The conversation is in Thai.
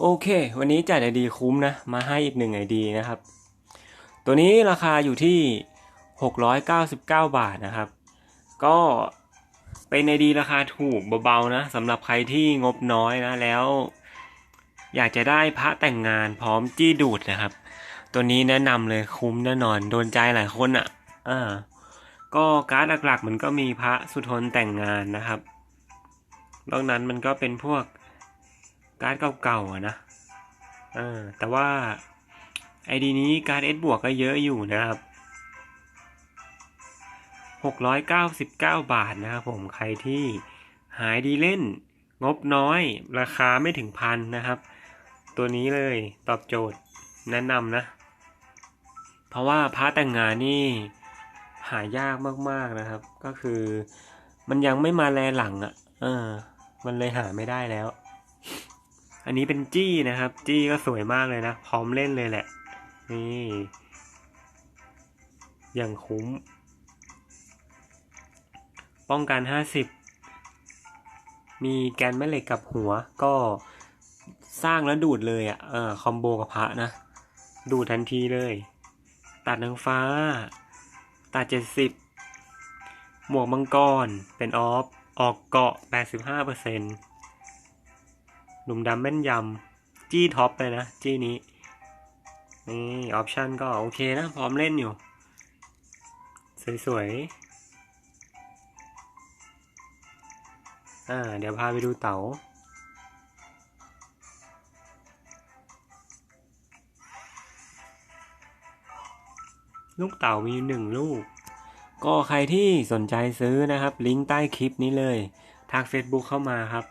โอเค วันนี้จัดไอดีคุ้มนะ มาให้อีกหนึ่งไอดีนะครับ ตัวนี้ราคาอยู่ที่ 699 บาทนะครับ ก็เป็นไอดีราคาถูกเบาๆนะสำหรับใครที่งบน้อยนะ แล้ว อยากจะได้พระแต่งงานพร้อมจี้ดูดนะครับ ตัวนี้แนะนำเลยคุ้มแน่นอนโดนใจหลายคนอะ่ะอ่าก็การ์ดหลักๆมันก็มีพระสุทนแต่งงานนะครับนอกนั้นมันก็เป็นพวก การ์ดเก่าๆนะเออแต่ว่าไอดีนี้การ์ดเอสบวกก็เยอะอยู่นะครับ699 บาทนะครับผมใครที่หายดีเล่น งบน้อย ราคาไม่ถึงพันนะครับ ตัวนี้เลยตอบโจทย์แนะนำนะ เพราะว่าพระแต่งงานนี่หายากมากๆนะครับ ก็คือมันยังไม่มาแลหลังอะ่ะ เออ มันเลยหาไม่ได้แล้ว อันนี้เป็นจี้นะครับ จี้ก็สวยมากเลยนะ พร้อมเล่นเลยแหละ นี่ อย่างคุ้ม ป้องกัน 50 มีแกนแม่เหล็กกับหัว ก็สร้างแล้วดูดเลยอะ่ะ เออคอมโบกับพระนะ ดูดทันทีเลย ตัดนางฟ้า ตัด 70 หมวกมังกร เป็นออฟ ออกเกาะ 85% หลุมดำแม่นยำจี้ท็อปเลยนะ จี้นี้ นี่ ออปชันก็โอเคนะ พร้อมเล่นอยู่ สวยๆ อ่า เดี๋ยวพาไปดูเต๋าลูกเต๋ามีหนึ่งลูก ก็ใครที่สนใจซื้อนะครับ ลิงก์ใต้คลิปนี้เลยทัก Facebook เข้ามาครับ